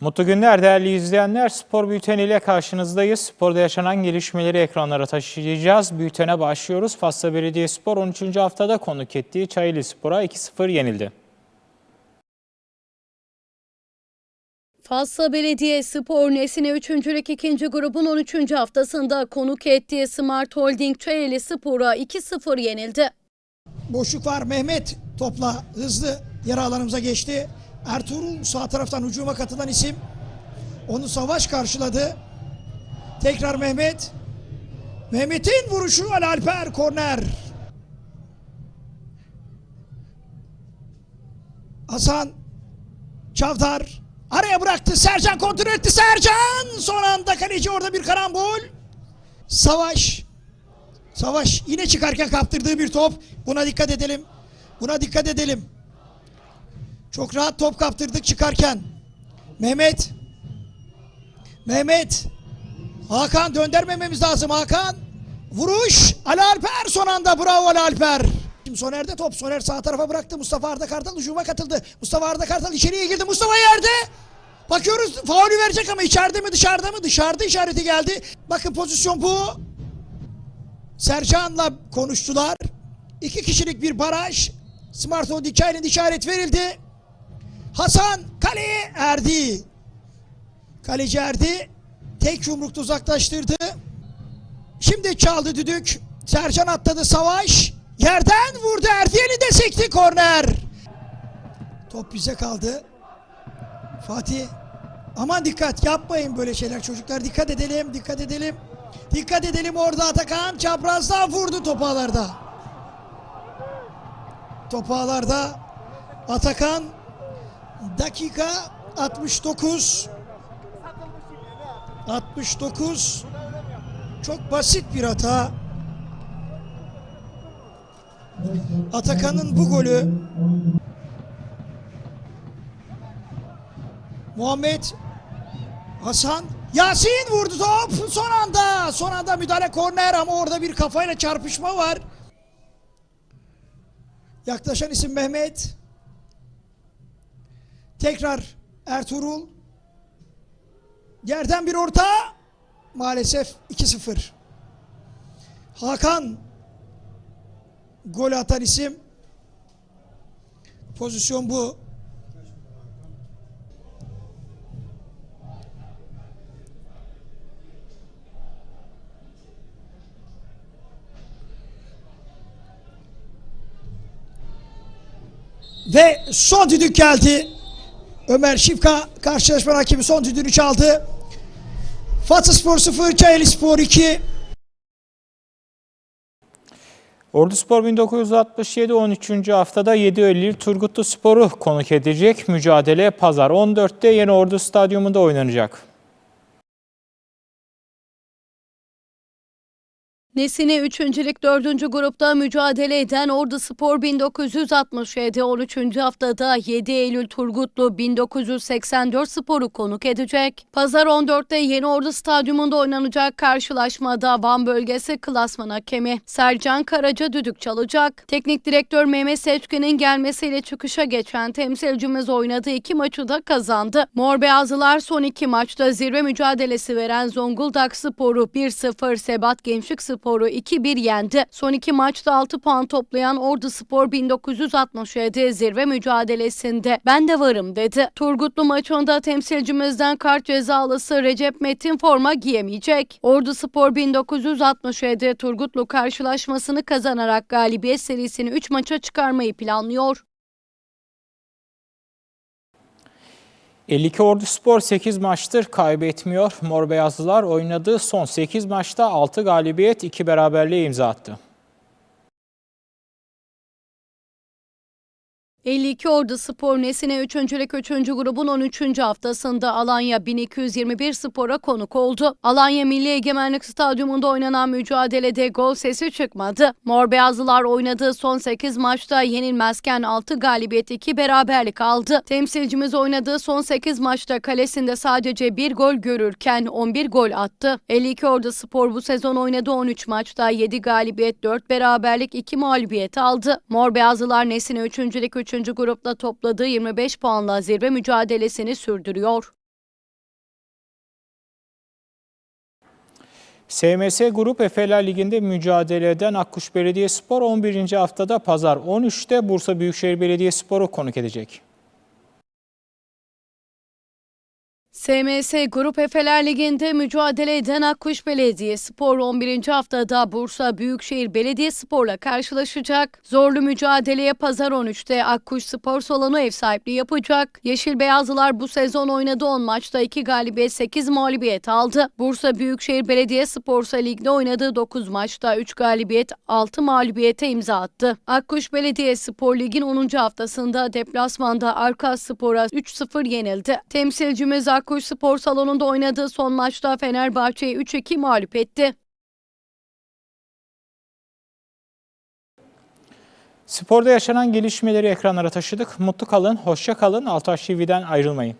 Mutlu günler değerli izleyenler. Spor Bülteni ile karşınızdayız. Sporda yaşanan gelişmeleri ekranlara taşıyacağız. Bültene başlıyoruz. Fasla Belediyespor 13. haftada konuk ettiği Çayeli Spor'a 2-0 yenildi. Fasla Belediye Spor Nesine 3. Lig 2. grubun 13. haftasında konuk ettiği Smart Holding Çayeli Spor'a 2-0 yenildi. Boşluk var. Mehmet topla hızlı yarı alanımıza geçti. Ertuğrul sağ taraftan hücuma katılan isim. Onu Savaş karşıladı. Tekrar Mehmet. Mehmet'in vuruşu Ali Alper korner. Hasan Çavdar araya bıraktı. Sercan kontrol etti. Sercan son anda kaleci orada bir karambol. Savaş Savaş yine çıkarken kaptırdığı bir top. Buna dikkat edelim. Buna dikkat edelim. Çok rahat top kaptırdık çıkarken. Mehmet. Mehmet. Hakan döndürmememiz lazım Hakan. Vuruş. Ali Alper son anda. Bravo Ali Alper. Şimdi Soner'de top. Soner sağ tarafa bıraktı. Mustafa Arda Kartal hücuma katıldı. Mustafa Arda Kartal içeriye girdi. Mustafa yerde. Bakıyoruz faulü verecek ama içeride mi dışarıda mı? Dışarıda işareti geldi. Bakın pozisyon bu. Sercan'la konuştular. İki kişilik bir baraj. Smart Holding işaret verildi. Hasan kaleye erdi. Kaleci erdi. Tek yumrukta uzaklaştırdı. Şimdi çaldı düdük. Sercan atladı savaş. Yerden vurdu Erdiyen'i de sekti korner. Top bize kaldı. Fatih aman dikkat yapmayın böyle şeyler çocuklar dikkat edelim dikkat edelim. Dikkat edelim orada Atakan çaprazdan vurdu topağlarda. Topağlarda Atakan dakika 69 69 çok basit bir hata. Atakan'ın bu golü Muhammed Hasan Yasin vurdu top son anda son anda müdahale korner ama orada bir kafayla çarpışma var. Yaklaşan isim Mehmet. Tekrar Ertuğrul. Yerden bir orta. Maalesef 2-0. Hakan gol atan isim. Pozisyon bu. Ve son düdük geldi. Ömer Şifka karşılaşma rakibi son düdüğünü çaldı. Fatih Spor 0, Çayeli Spor 2. Ordu Spor 1967 13. haftada 7 Eylül Turgutlu Spor'u konuk edecek. Mücadele pazar 14'te Yeni Ordu Stadyumunda oynanacak. Nesine 3. Lig 4. grupta mücadele eden Ordu Spor 1967 13. haftada 7 Eylül Turgutlu 1984 Spor'u konuk edecek. Pazar 14'te Yeni Ordu Stadyumunda oynanacak karşılaşmada Van bölgesi klasman hakemi Sercan Karaca düdük çalacak. Teknik direktör Mehmet Seçkin'in gelmesiyle çıkışa geçen temsilcimiz oynadığı iki maçı da kazandı. Mor Beyazlılar son iki maçta zirve mücadelesi veren Zonguldak Spor'u 1-0, Sebat Gençlik Spor'u 2-1 yendi. Son iki maçta 6 puan toplayan Ordu Spor 1967 zirve mücadelesinde ben de varım dedi. Turgutlu maçında temsilcimizden kart cezalısı Recep Metin forma giyemeyecek. Ordu Spor 1967 Turgutlu karşılaşmasını kazanarak galibiyet serisini 3 maça çıkarmayı planlıyor. 52 Ordu Spor 8 maçtır kaybetmiyor. Mor Beyazlılar oynadığı son 8 maçta 6 galibiyet 2 beraberliğe imza attı. 52 Ordu Spor Nesine 3. Lig 3. grubun 13. haftasında Alanya 1221 Spor'a konuk oldu. Alanya Milli Egemenlik Stadyumunda oynanan mücadelede gol sesi çıkmadı. Mor Beyazlılar oynadığı son 8 maçta yenilmezken 6 galibiyet 2 beraberlik aldı. Temsilcimiz oynadığı son 8 maçta kalesinde sadece 1 gol görürken 11 gol attı. 52 Ordu Spor bu sezon oynadığı 13 maçta 7 galibiyet 4 beraberlik 2 mağlubiyet aldı. Mor Beyazlılar Nesine 3. Lig 3. 3. grupta topladığı 25 puanla zirve mücadelesini sürdürüyor. SMS Grup Efeler Ligi'nde mücadele eden Akkuş Belediyespor 11. haftada pazar 13'te Bursa Büyükşehir Belediyespor'u konuk edecek. SMS Grup Efeler Ligi'nde mücadele eden Akkuş Belediyespor 11. haftada Bursa Büyükşehir Belediyespor'la karşılaşacak. Zorlu mücadeleye pazar 13'te Akkuş Spor Salonu ev sahipliği yapacak. Yeşil Beyazlılar bu sezon oynadığı 10 maçta 2 galibiyet 8 mağlubiyet aldı. Bursa Büyükşehir Belediyespor ise ligde oynadığı 9 maçta 3 galibiyet 6 mağlubiyete imza attı. Akkuş Belediyespor Lig'in 10. haftasında deplasmanda Arkas Spor'a 3-0 yenildi. Temsilcimiz Akkuş Spor Salonu'nda oynadığı son maçta Fenerbahçe'yi 3-2 mağlup etti. Sporda yaşanan gelişmeleri ekranlara taşıdık. Mutlu kalın, hoşça kalın. Altaş TV'den ayrılmayın.